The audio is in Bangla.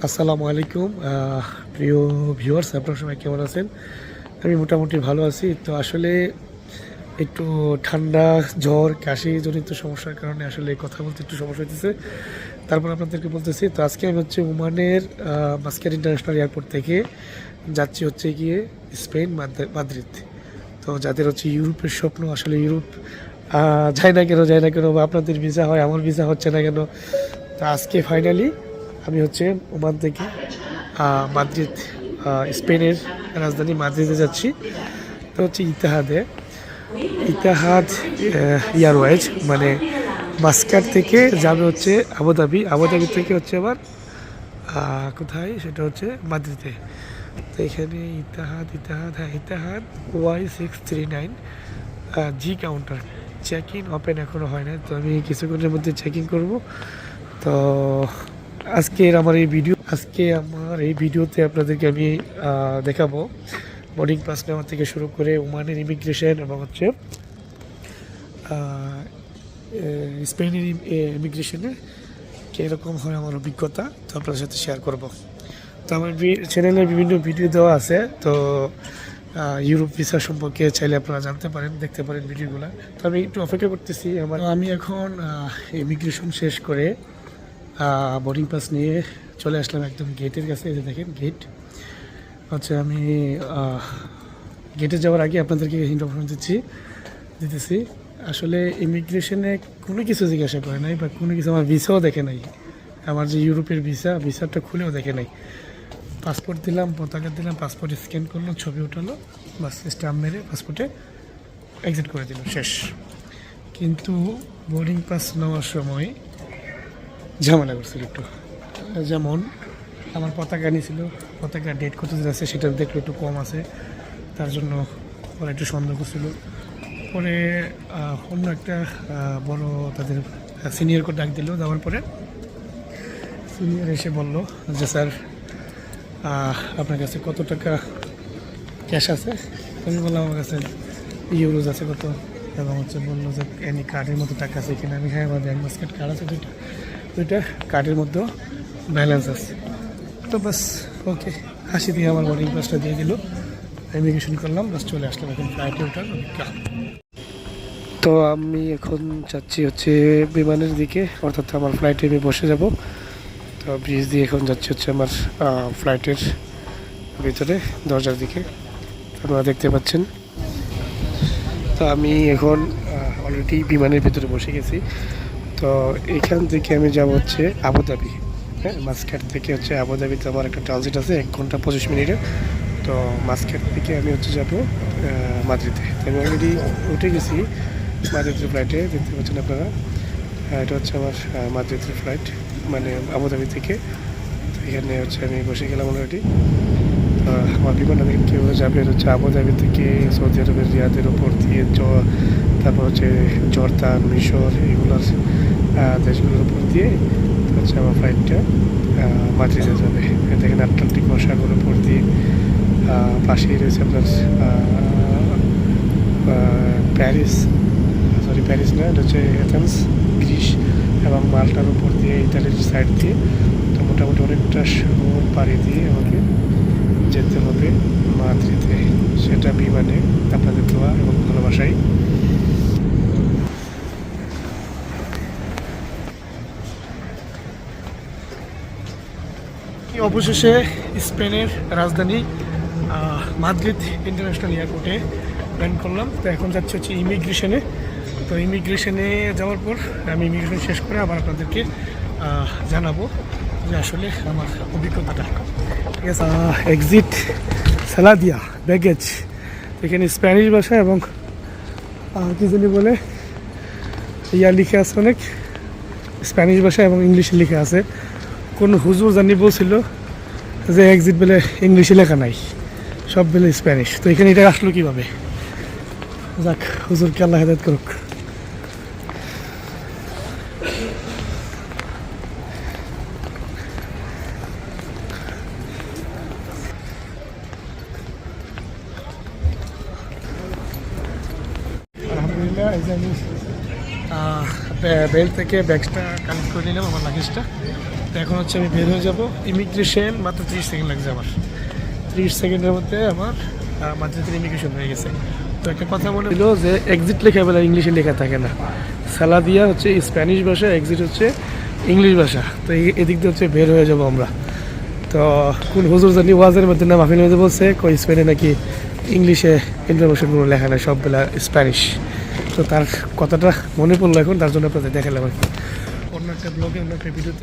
আসসালামু আলাইকুম প্রিয় ভিউয়ার্স আপনার সবাই কেমন আছেন? আমি মোটামুটি ভালো আছি। তো আসলে একটু ঠান্ডা, জ্বর কাশি জনিত সমস্যার কারণে আসলে কথা বলতে একটু সমস্যা হতেছে তারপর আপনাদেরকে বলতেছি, তো আজকে আমি হচ্ছে ওমানের মাস্কার ইন্টারন্যাশনাল এয়ারপোর্ট থেকে যাচ্ছি হচ্ছে গিয়ে স্পেন মাদ্রিদ। তো যাদের হচ্ছে ইউরোপের স্বপ্ন, আসলে ইউরোপ যায় না কেন, যায় না কেন বা আপনাদের ভিসা হয়, আমার ভিসা হচ্ছে না কেন, তো আজকে ফাইনালি আমি হচ্ছে ওমান থেকে মাদ্রিদ স্পেনের রাজধানী মাদ্রিদে যাচ্ছি। তো হচ্ছে ইতিহাদে। ইতিহাদ এয়ারওয়েজ মানে মাস্কার থেকে যাবে হচ্ছে আবুধাবি আবুধাবি থেকে হচ্ছে আবার কোথায়? সেটা হচ্ছে মাদ্রিদে। তো এখানে ইতিহাদ ইতিহাদ হ্যাঁ Etihad, Y six three nine G counter. Check in open এখনও হয় না তো আমি কিছুক্ষণের মধ্যে চেক ইন করব। তো আজকের আমার এই ভিডিও, আজকে আমার এই ভিডিওতে আপনাদেরকে আমি দেখাবো বোর্ডিং পাস নেওয়া থেকে শুরু করে ওমানের ইমিগ্রেশন এবং হচ্ছে স্পেনের ইমিগ্রেশনে কীরকম হয় আমার অভিজ্ঞতা, তো আপনার সাথে শেয়ার করব। তো আমার চ্যানেলে বিভিন্ন ভিডিও দেওয়া আছে, তো ইউরোপ ভিসা সম্পর্কে চাইলে আপনারা জানতে পারেন, দেখতে পারেন ভিডিওগুলো তো আমি একটু অপেক্ষা করতেছি, আমার আমি এখন ইমিগ্রেশন শেষ করে বোর্ডিং পাস নিয়ে চলে আসলাম একদম গেটের কাছে, এই যে দেখেন গেট হচ্ছে আমি গেটে যাওয়ার আগে আপনাদেরকে ইনফরমেশন দিচ্ছি, দিতেছি। আসলে ইমিগ্রেশনে কোনো কিছু জিজ্ঞাসা করে নাই বা কোনো কিছু আমার ভিসাও দেখে নাই। আমার যে ইউরোপের ভিসা ভিসাটা খুলেও দেখে নাই। পাসপোর্ট দিলাম পতাকা দিলাম পাসপোর্ট স্ক্যান করল, ছবি উঠালো, বাস স্ট্যাম্প মেরে পাসপোর্টে এক্সিট করে দিল, শেষ। কিন্তু বোর্ডিং পাস নেওয়ার সময় ঝামেলা করছিল একটু। যেমন আমার পতাকা নিয়েছিল পতাকা ডেট কত দিন আছে সেটা দেখল একটু কম আছে, তার জন্য ওরা একটু সন্দেহ করছিল। পরে অন্য একটা বড় তাদের সিনিয়রকে ডাক দিল দেওয়ার পরে সিনিয়র এসে বলল যে, স্যার আপনার কাছে কত টাকা ক্যাশ আছে? আমি বললাম, আমার কাছে ইউরোজ আছে কত? এবং হচ্ছে বলল যে এনি কার্ডের মতো টাকা আছে কিনা? আমি হ্যাঁ ব্যাংক বাস্কেট কার্ড আছে দুইটা। দুইটা কার্ডের মধ্যেও ব্যালেন্স আছে। তো বাস ওকে হাসি দিয়ে আমার বোর্ডিং পাসটা দিয়ে দিল। ইমিগ্রেশন করলাম বাস চলে আসলাম এখন ফ্লাইটে ওঠার তো আমি এখন যাচ্ছি হচ্ছে বিমানের দিকে, অর্থাৎ আমার ফ্লাইটে আমি বসে যাব। তো ব্রিজ দিয়ে এখন যাচ্ছি হচ্ছে আমার ফ্লাইটের ভিতরে, দরজার দিকে। আপনারা দেখতে পাচ্ছেন। তো আমি এখন অলরেডি বিমানের ভিতরে বসে গেছি। তো এখান থেকে আমি যাব হচ্ছে আবুধাবি হ্যাঁ মাস্কাট থেকে হচ্ছে আবুধাবিতে আমার একটা ট্রানজিট আছে, এক ঘণ্টা পঁচিশ মিনিটে তো মাস্কাট থেকে আমি হচ্ছে যাব মাদ্রিদে। আমি অলরেডি উঠে গেছি মাদ্রিদের ফ্লাইটে দেখতে পাচ্ছেন আপনারা। এটা হচ্ছে আমার মাদ্রিদের ফ্লাইট মানে আবুধাবি থেকে। তো এখানে হচ্ছে আমি বসে গেলাম অলরেডি আমার বিমান আমি কেউ যাবে হচ্ছে আবুধাবি থেকে সৌদি আরবের রিয়াদের উপর দিয়ে তারপর হচ্ছে জর্দান মিশর এগুলোর দেশগুলোর উপর দিয়ে হচ্ছে আমার ফ্লাইটটা মাদ্রিদে যাবে। দেখেন আটলান্টিক মহাসাগর উপর দিয়ে পাশেই রয়েছে আপনার প্যারিস সরি প্যারিস না, এটা হচ্ছে এথেন্স গ্রিস এবং মাল্টার উপর দিয়ে ইতালির সাইড দিয়ে। তো মোটামুটি অনেকটা শহর পাড়ি দিয়ে আমাকে যেতে হবে মাদ্রিদে। সেটা বিমানে, আপনাদের দোয়া এবং ভালোবাসাই। অবশেষে স্পেনের রাজধানী মাদ্রিদ ইন্টারন্যাশনাল এয়ারপোর্টে ল্যান্ড করলাম। তো এখন যাচ্ছে হচ্ছে ইমিগ্রেশনে তো ইমিগ্রেশনে যাওয়ার পর আমি ইমিগ্রেশন শেষ করে আবার আপনাদেরকে জানাব যে আসলে আমার অভিজ্ঞতাটা। ঠিক আছে এক্সিট সালাদিয়া ব্যাগেজ এখানে স্প্যানিশ ভাষা এবং কি জানি বলে, ইয়া লিখে আছে অনেক। স্প্যানিশ ভাষা এবং ইংলিশে লিখে আছে। কোন হুজুর জানি বলছিল যে এক্সিট বলে ইংলিশে লেখা নাই সব বলে স্প্যানিশ তো এখানে এটা আসলো কীভাবে? যাক হুজুরকে আল্লাহ হেদায়ত করুক। আহ, থেকে ব্যাগসটা কালেক্ট করে নিলাম আমার লাগেজটা তো এখন হচ্ছে আমি বের হয়ে যাব। ইমিগ্রেশন মাত্র ত্রিশ সেকেন্ড লাগছে আমার। ত্রিশ সেকেন্ডের মধ্যে আমার আহ, মাদ্রিদের ইমিগ্রেশন হয়ে গেছে। তো একটা কথা মনে হলো যে এক্সিট লেখা বেলা ইংলিশে লেখা থাকে না। সালাদিয়া হচ্ছে স্প্যানিশ ভাষা এক্সিট হচ্ছে ইংলিশ ভাষা। তো এদিক দিয়ে হচ্ছে বের হয়ে যাব আমরা। তো কোন হুজুর জানি ওয়াজের মধ্যে না মাহফিল মধ্যে বলছে কই স্পেনে নাকি ইংলিশে ইনফরমেশন কোনো লেখা নাই সবগুলা স্প্যানিশ তো তার কথাটা মনে পড়ল এখন তার জন্য আপনাদের দেখালাম আর কি। অন্য একটা ব্লগে অন্য একটা ভিডিওতে